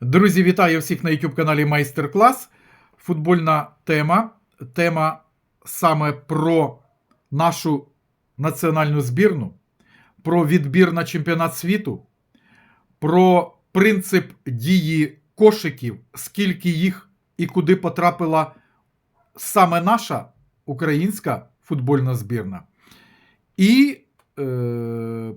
Друзі, вітаю всіх на YouTube каналі Майстер Клас. Футбольна тема. Тема саме про нашу національну збірну, про відбір на чемпіонат світу, про принцип дії кошиків, скільки їх і куди потрапила саме наша українська футбольна збірна. І е,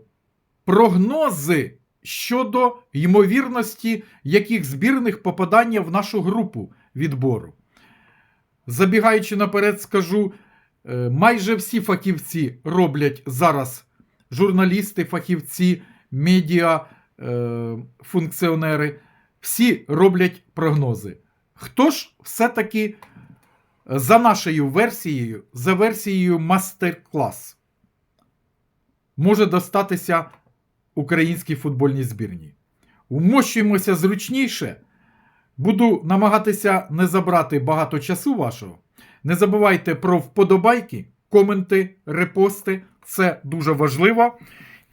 прогнози щодо ймовірності яких збірних попадання в нашу групу відбору. Забігаючи наперед, скажу, е, майже всі фахівці роблять зараз журналісти, фахівці, медіа, е, функціонери, всі роблять прогнози. Хто ж все-таки за нашою версією, за версією мастер-клас, може достатися українській футбольній збірні? Вмощуємося зручніше. Буду намагатися не забрати багато часу вашого. Не забувайте про вподобайки, коменти, репости. Це дуже важливо.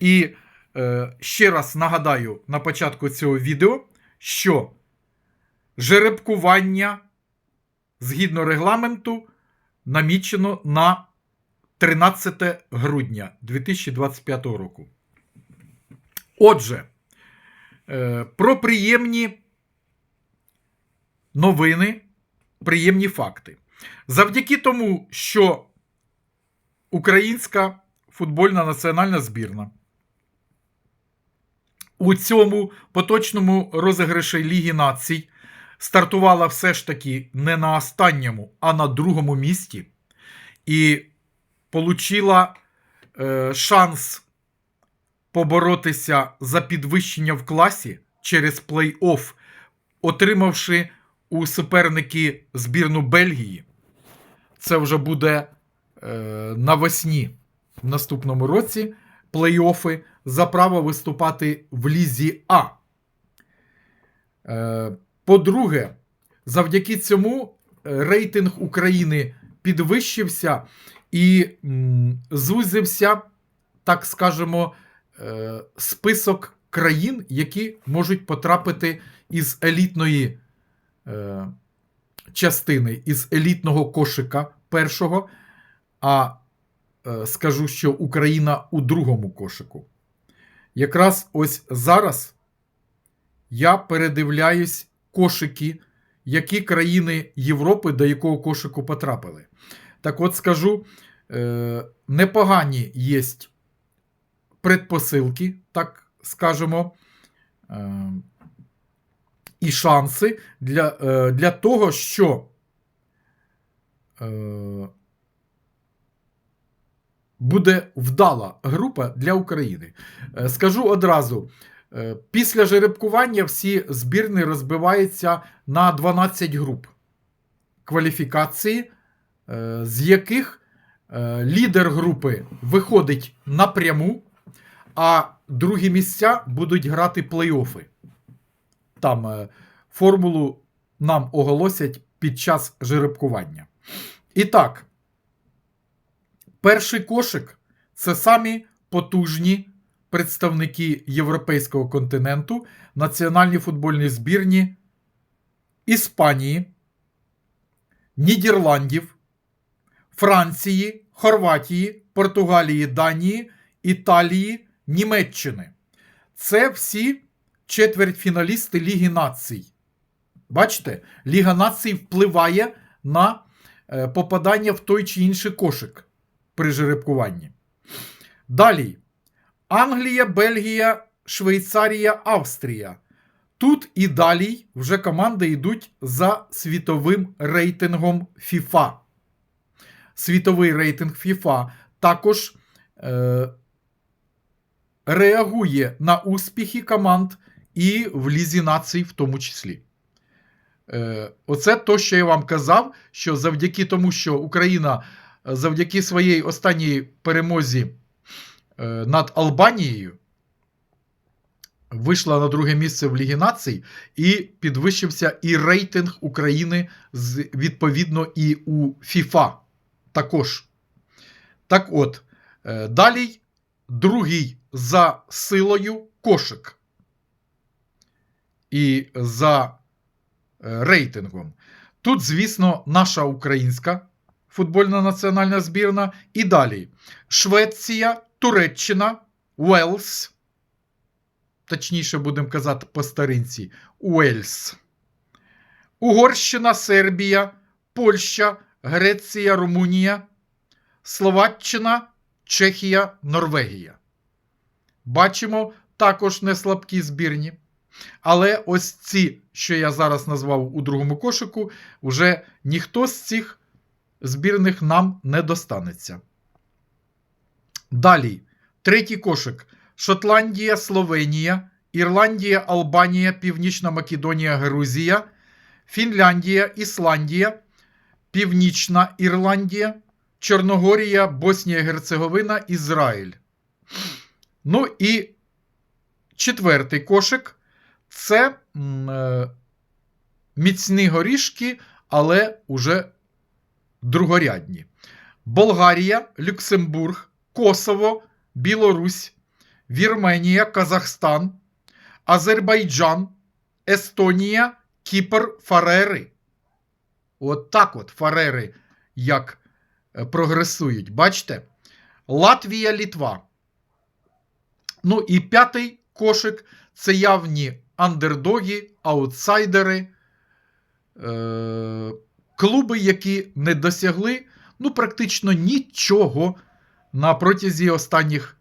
І е, ще раз нагадаю на початку цього відео, що жеребкування згідно регламенту намічено на 13 грудня 2025 року. Отже, е, про приємні новини, приємні факти. Завдяки тому, що українська футбольна національна збірна у цьому поточному розіграші Ліги націй стартувала все ж таки не на останньому, а на другому місці, і получила е, шанс поборотися за підвищення в класі через плей-офф, отримавши у суперники збірну Бельгії. Це вже буде е, навесні в наступному році плей-оффи за право виступати в Лізі А. Е, по-друге, завдяки цьому е, рейтинг України підвищився і м, зузився, так скажемо, список країн, які можуть потрапити із елітної е, частини, із елітного кошика першого. А е, скажу, що Україна у другому кошику. Якраз ось зараз я передивляюсь кошики, які країни Європи до якого кошику потрапили. Так от скажу, е, непогані є предпосилки, так скажемо, е, і шанси для, е, для того, що е, буде вдала група для України. Скажу одразу. Після жеребкування всі збірні розбиваються на 12 груп кваліфікації, з яких лідер групи виходить напряму, а другі місця будуть грати плей-оффи. Там е, формулу нам оголосять під час жеребкування. І так, перший кошик це самі потужні представники європейського континенту, національні футбольні збірні Іспанії, Нідерландів, Франції, Хорватії, Португалії, Данії, Італії, Німеччини. Це всі четвертьфіналісти Ліги націй. Бачите, Ліга націй впливає на е, попадання в той чи інший кошик при жеребкуванні. Далі. Англія, Бельгія, Швейцарія, Австрія. Тут і далі вже команди йдуть за світовим рейтингом FIFA. Світовий рейтинг FIFA також е, реагує на успіхи команд і в Лізі націй в тому числі. Е, Оце то, що я вам казав, що завдяки тому, що Україна е, завдяки своїй останній перемозі е, над Албанією вийшла на друге місце в Лігі націй і підвищився і рейтинг України відповідно і у FIFA також. Так от, далі другий за силою кошик. і за е, рейтингом. Тут, звісно, наша українська футбольна національна збірна. І далі Швеція, Туреччина, Уелс. Точніше, будемо казати по старинці, Уельс. Угорщина, Сербія, Польща, Греція, Румунія, Словаччина, Чехія, Норвегія. Бачимо також не слабкі збірні. Але ось ці, що я зараз назвав у другому кошику, вже ніхто з цих збірних нам не достанеться. Далі, третій кошик: Шотландія, Словенія, Ірландія, Албанія, Північна Македонія, Грузія, Фінляндія, Ісландія, Північна Ірландія, Чорногорія, Боснія Герцеговина, Ізраїль. Ну і четвертий кошик це е, міцні горішки, але уже другорядні. Болгарія, Люксембург, Косово, Білорусь, Вірменія, Казахстан, Азербайджан, Естонія, Кіпр, Фарери. От так от Фарери як е, прогресують. Бачите? Латвія, Літва. Ну і п'ятий кошик це явні андердоги, аутсайдери, е- клуби, які не досягли ну, практично нічого на протязі останніх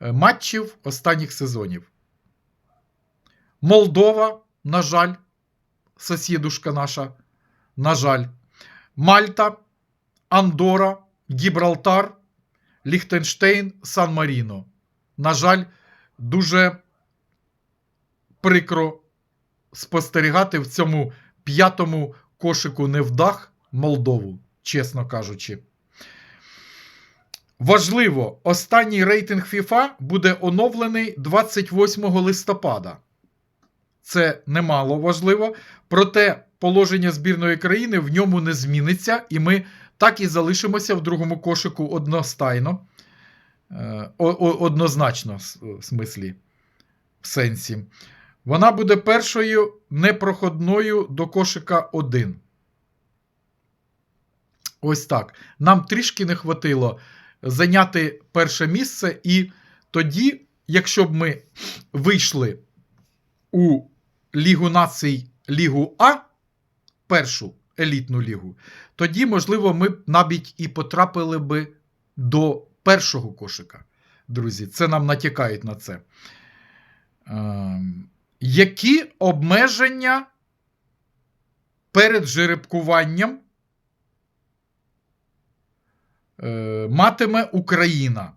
е, матчів, останніх сезонів. Молдова, на жаль, сусідушка наша, на жаль, Мальта, Андора, Гібралтар, Ліхтенштейн, Сан Маріно. На жаль, дуже прикро спостерігати в цьому п'ятому кошику невдах Молдову, чесно кажучи. Важливо, останній рейтинг FIFA буде оновлений 28 листопада. Це немало важливо. Проте положення збірної країни в ньому не зміниться, і ми так і залишимося в другому кошику одностайно. Е, однозначно, в смислі, в сенсі. Вона буде першою непроходною до кошика 1. Ось так. Нам трішки не хватило зайняти перше місце, і тоді, якщо б ми вийшли у Лігу націй Лігу А, першу елітну лігу, тоді, можливо, ми б навіть і потрапили би до першого кошика. Друзі, це нам натякають на це. Ем, які обмеження перед жеребкуванням е, матиме Україна?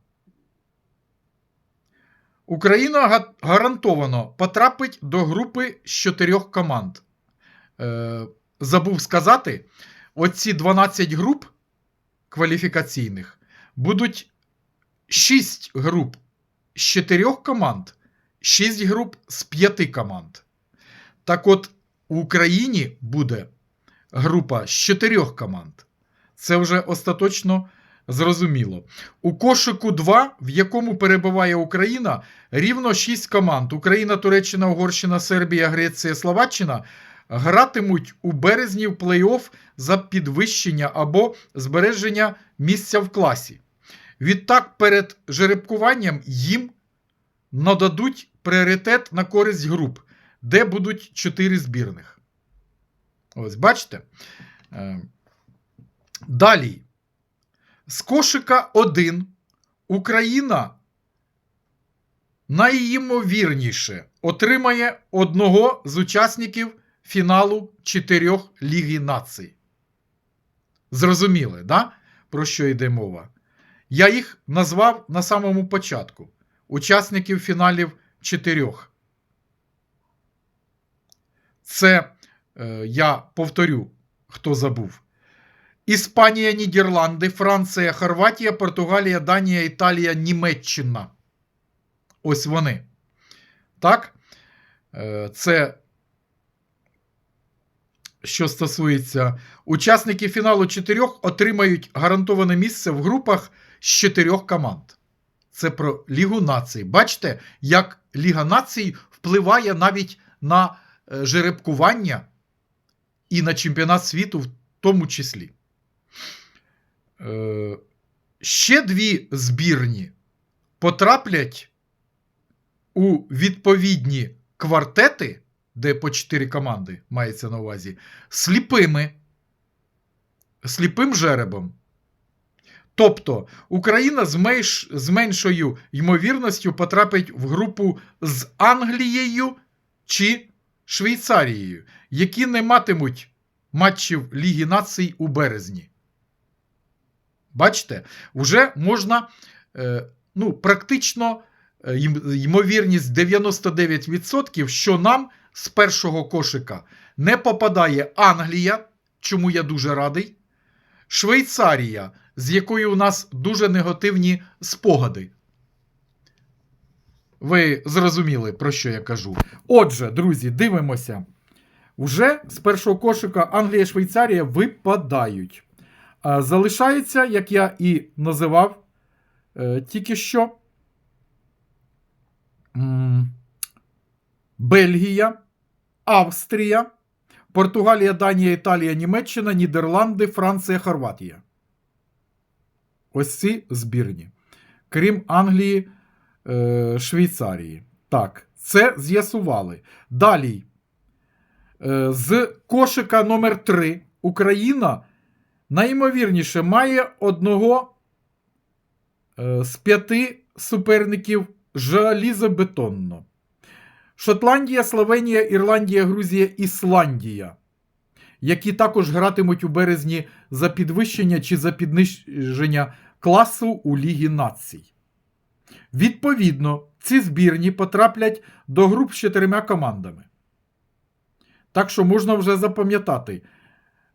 Україна гарантовано потрапить до групи з чотирьох команд. Е, забув сказати, оці 12 груп кваліфікаційних будуть 6 груп з 4 команд, 6 груп з 5 команд. Так от, у Україні буде група з 4 команд. Це вже остаточно зрозуміло. У кошику 2, в якому перебуває Україна, рівно 6 команд: Україна, Туреччина, Угорщина, Сербія, Греція, Словаччина гратимуть у березні в плей-офф за підвищення або збереження місця в класі. Відтак, перед жеребкуванням їм нададуть пріоритет на користь груп, де будуть 4 збірних. Ось, бачите? Е, Далі. З кошика 1 Україна найімовірніше отримає одного з учасників фіналу чотирьох Ліги націй. Зрозуміли, да? про що йде мова? Я їх назвав на самому початку. Учасників фіналів чотирьох. Це е, я повторю, хто забув. Іспанія, Нідерланди, Франція, Хорватія, Португалія, Данія, Італія, Німеччина. Ось вони. Так? Е, Це що стосується учасників фіналу чотирьох, отримають гарантоване місце в групах з чотирьох команд. Це про Лігу націй. Бачите, як Ліга націй впливає навіть на е, жеребкування і на чемпіонат світу в тому числі. Е, ще дві збірні потраплять у відповідні квартети, де по 4 команди мається на увазі, сліпими, сліпим жеребом. Тобто Україна з, менш, з меншою ймовірністю потрапить в групу з Англією чи Швейцарією, які не матимуть матчів Ліги націй у березні. Бачите, вже можна е, ну, практично е, ймовірність 99%, що нам з першого кошика не попадає Англія, чому я дуже радий, Швейцарія, з якою у нас дуже негативні спогади. Ви зрозуміли, про що я кажу. Отже, друзі, дивимося. Вже з першого кошика Англія і Швейцарія випадають. Залишається, як я і називав е, тільки що. Бельгія, Австрія, Португалія, Данія, Італія, Німеччина, Нідерланди, Франція, Хорватія. Ось ці збірні. Крім Англії, е, Швейцарії. Так, це з'ясували. Далі. Е, з кошика номер 3 Україна найімовірніше має одного е, з п'яти суперників жалізобетонно. Шотландія, Словенія, Ірландія, Грузія, Ісландія, які також гратимуть у березні за підвищення чи за підниження класу у Лігі націй. Відповідно, ці збірні потраплять до груп з чотирма командами. Так що можна вже запам'ятати.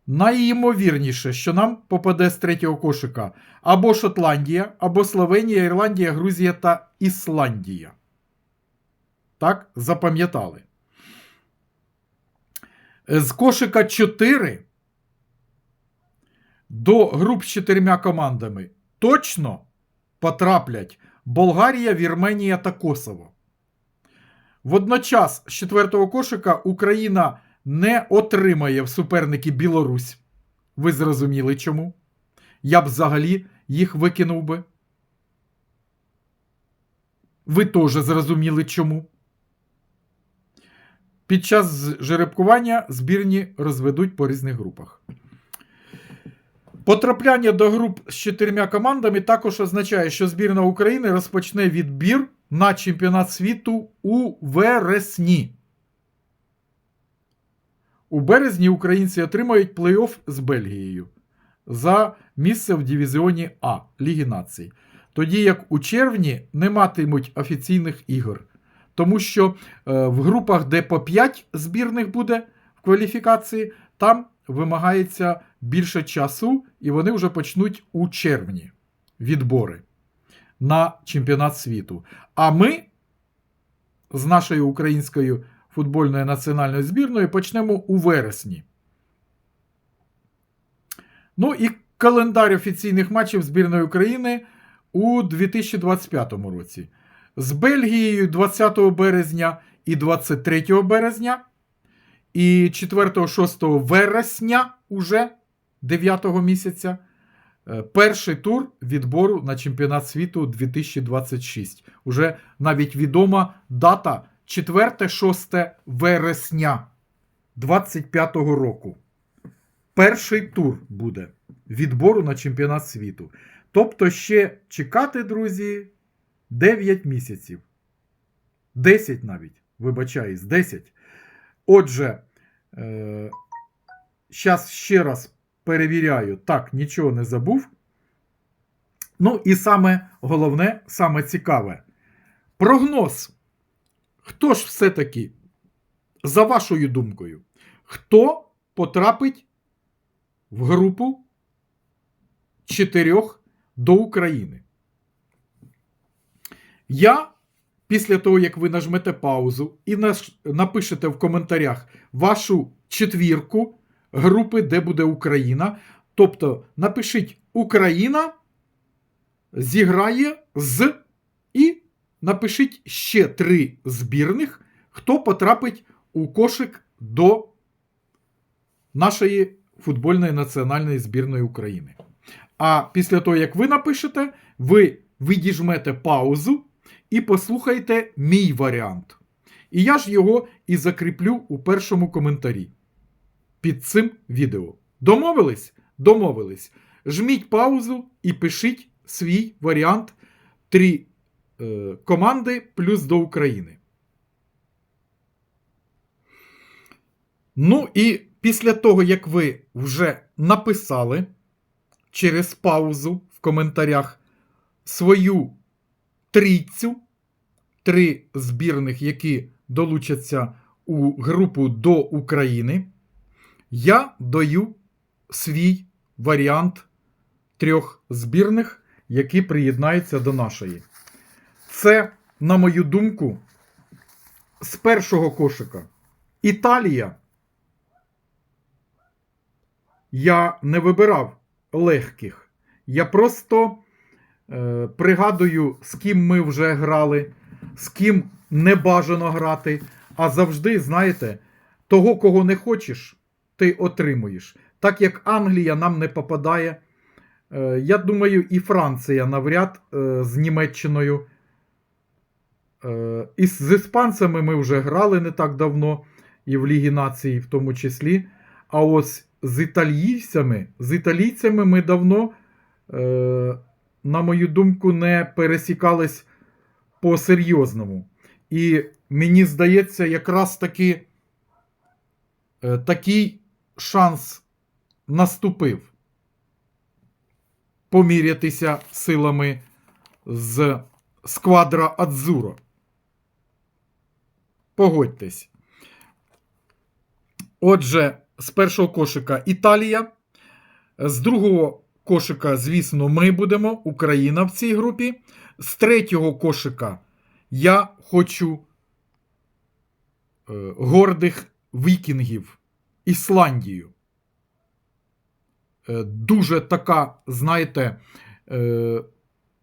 Найімовірніше, що нам попаде з третього кошика або Шотландія, або Словенія, Ірландія, Грузія та Ісландія. Так, запам'ятали. З кошика 4 до груп з чотирма командами точно потраплять Болгарія, Вірменія та Косово. Водночас з четвертого кошика Україна не отримає в суперники Білорусь. Ви зрозуміли чому? Я б взагалі їх викинув би. Ви теж зрозуміли чому. Під час жеребкування збірні розведуть по різних групах. Потрапляння до груп з чотирма командами також означає, що збірна України розпочне відбір на чемпіонат світу у вересні. У березні українці отримають плей-офф з Бельгією за місце в дивізіоні А Ліги націй. Тоді як у червні не матимуть офіційних ігор. Тому що е, в групах, де по 5 збірних буде в кваліфікації, там вимагається більше часу, і вони вже почнуть у червні відбори на чемпіонат світу. А ми з нашою українською футбольною національною збірною почнемо у вересні. Ну і календар офіційних матчів збірної України у 2025 році. З Бельгією 20 березня і 23 березня. І 4-6 вересня уже 9 місяця. е, Перший тур відбору на чемпіонат світу 2026. Уже навіть відома дата 4-6 вересня 25 року. Перший тур буде відбору на чемпіонат світу. Тобто ще чекати, друзі, 9 місяців. 10 навіть, вибачаюсь, 10. Отже, зараз ще раз перевіряю, так, нічого не забув. Ну і саме головне, саме цікаве. Прогноз. Хто ж все-таки, за вашою думкою, хто потрапить в групу чотирьох до України? Я після того, як ви нажмете паузу і напишете в коментарях вашу четвірку групи, де буде Україна. Тобто напишіть Україна зіграє з і напишіть ще три збірних, хто потрапить у кошик до нашої футбольної національної збірної України. А після того, як ви напишете, ви відіжмете паузу і послухайте мій варіант. І я ж його і закріплю у першому коментарі під цим відео. Домовились? Домовились. Жміть паузу і пишіть свій варіант три е, команди плюс до України. Ну і після того, як ви вже написали через паузу в коментарях свою трійцю, три збірних, які долучаться у групу до України, я даю свій варіант трьох збірних, які приєднаються до нашої. Це, на мою думку, з першого кошика Італія. Я не вибирав легких. Я просто пригадую, з ким ми вже грали, з ким не бажано грати. А завжди, знаєте, того, кого не хочеш, ти отримуєш. Так як Англія нам не попадає. Е, я думаю, і Франція навряд е, з Німеччиною. Е, і з іспанцями ми вже грали не так давно, і в Лігі Нації в тому числі. А ось з італійцями, з італійцями ми давно, е, на мою думку, не пересікались по-серйозному. І мені здається, якраз таки е, такий шанс наступив помірятися силами з сквадра Адзуро. Погодьтесь. Отже, з першого кошика Італія. З другого кошика, звісно, ми будемо, Україна в цій групі. З третього кошика я хочу е, гордих вікінгів Ісландію. Е, дуже така, знаєте, е,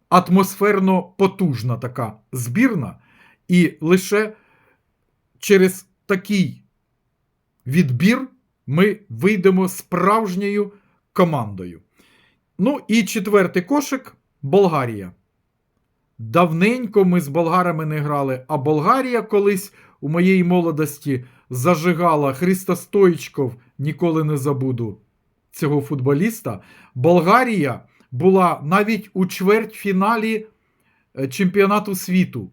атмосферно потужна така збірна. І лише через такий відбір ми вийдемо справжньою командою. Ну і четвертий кошик Болгарія. Давненько ми з болгарами не грали, а Болгарія колись у моєї молодості зажигала Христа Стоїчков, ніколи не забуду цього футболіста. Болгарія була навіть у чвертьфіналі е, чемпіонату світу.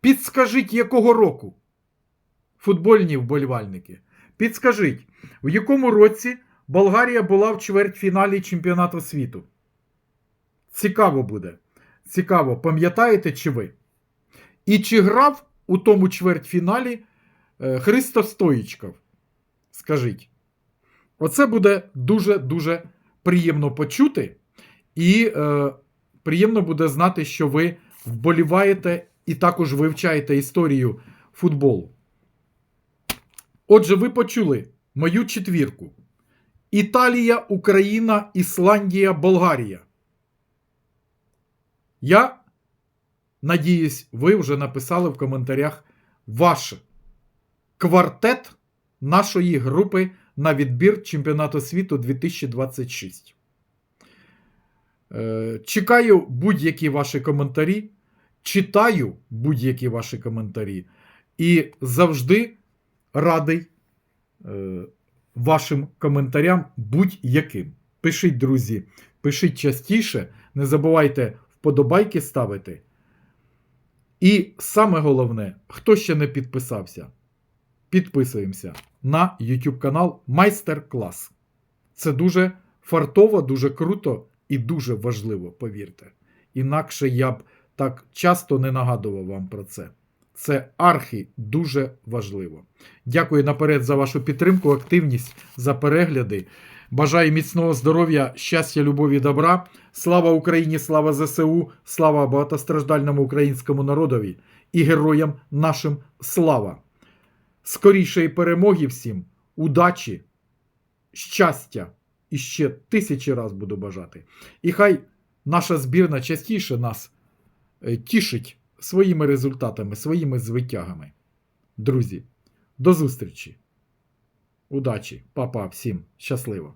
Підскажіть, якого року? Футбольні вболівальники. Підскажіть, в якому році Болгарія була в чвертьфіналі чемпіонату світу? Цікаво буде. Цікаво, пам'ятаєте чи ви? І чи грав у тому чвертьфіналі е, Христо Стоїчков? Скажіть. Оце буде дуже-дуже приємно почути. І е, приємно буде знати, що ви вболіваєте і також вивчаєте історію футболу. Отже, ви почули мою четвірку: Італія, Україна, Ісландія, Болгарія. Я надіюсь, ви вже написали в коментарях ваш квартет нашої групи на відбір Чемпіонату світу 2026. Е, Чекаю будь-які ваші коментарі. Читаю будь-які ваші коментарі. І завжди радий е, вашим коментарям будь-яким. Пишіть, друзі, пишіть частіше. Не забувайте вподобайки ставити. І саме головне, хто ще не підписався, підписуємося на YouTube канал Майстер-клас. Це дуже фартово, дуже круто і дуже важливо, повірте. Інакше я б так часто не нагадував вам про це. Це архі дуже важливо. Дякую наперед за вашу підтримку, активність, за перегляди. Бажаю міцного здоров'я, щастя, любові, добра. Слава Україні, слава ЗСУ, слава багатостраждальному українському народові і героям нашим слава! Скорішої перемоги всім, удачі, щастя і ще тисячі раз буду бажати. І хай наша збірна частіше нас е, тішить своїми результатами, своїми звитягами. Друзі, До зустрічі. Удачі, папа, всім щасливо!